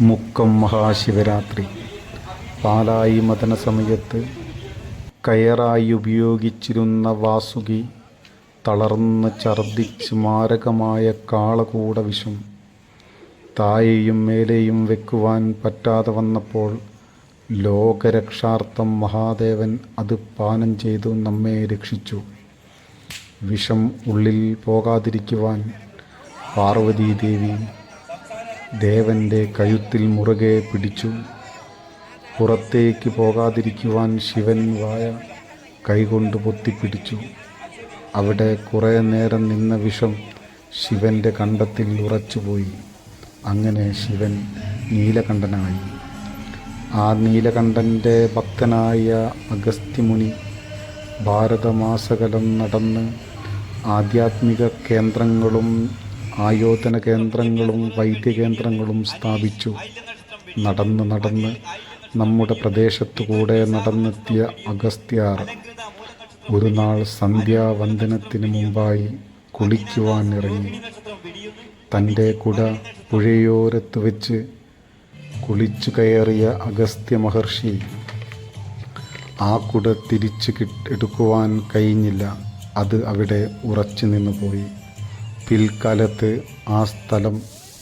മുക്കം മഹാശിവരാത്രി. പാലായി mutton സമയത്ത് കയറായി ഉപയോഗിച്ചിരുന്ന വാസുകി തളർന്ന് ഛർദ്ദിച്ച് മാരകമായ കാളകൂട വിഷം തായെയും മേലെയും വെക്കുവാൻ പറ്റാതെ വന്നപ്പോൾ ലോകരക്ഷാർത്ഥം മഹാദേവൻ അത് പാനം ചെയ്തു നമ്മെ രക്ഷിച്ചു. വിഷം ഉള്ളിൽ പോകാതിരിക്കുവാൻ പാർവതീദേവി ദേവന്റെ കഴുത്തിൽ മുറുകെ പിടിച്ചു. പുറത്തേക്ക് പോകാതിരിക്കുവാൻ ശിവൻ വായ കൈകൊണ്ട് പൊത്തിപ്പിടിച്ചു. അവിടെ കുറേ നേരം നിന്ന വിഷം ശിവന്റെ കണ്ടത്തിൽ ഉറച്ചുപോയി. അങ്ങനെ ശിവൻ നീലകണ്ഠനായി. ആ നീലകണ്ഠന്റെ ഭക്തനായ അഗസ്ത്യമുനി ഭാരതമാസകലം നടന്ന് ആധ്യാത്മിക കേന്ദ്രങ്ങളും ആയോധന കേന്ദ്രങ്ങളും വൈദ്യകേന്ദ്രങ്ങളും സ്ഥാപിച്ചു. നടന്ന് നടന്ന് നമ്മുടെ പ്രദേശത്തു കൂടെ നടന്നെത്തിയ അഗസ്ത്യാർ ഒരു നാൾ സന്ധ്യാവന്ദനത്തിന് മുമ്പായി കുളിക്കുവാൻ ഇറങ്ങി തന്റെ കുട പുഴയോരത്ത് വെച്ച് കുളിച്ചു കയറിയ അഗസ്ത്യ മഹർഷി ആ കുട തിരിച്ചു കിട്ട് എടുക്കുവാൻ കഴിഞ്ഞില്ല. അത് അവിടെ ഉറച്ചു നിന്നു പോയി പിൽക്കാലത്ത് ആ സ്ഥലം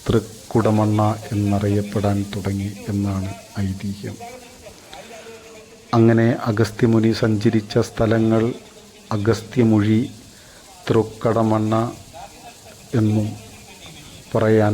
തൃക്കുടമണ്ണ എന്നറിയപ്പെടാൻ തുടങ്ങി എന്നാണ് ഐതിഹ്യം. അങ്ങനെ അഗസ്ത്യമുനി സഞ്ചരിച്ച സ്ഥലങ്ങൾ അഗസ്ത്യമുഴി തൃക്കടമണ്ണ എന്നും പറയാൻ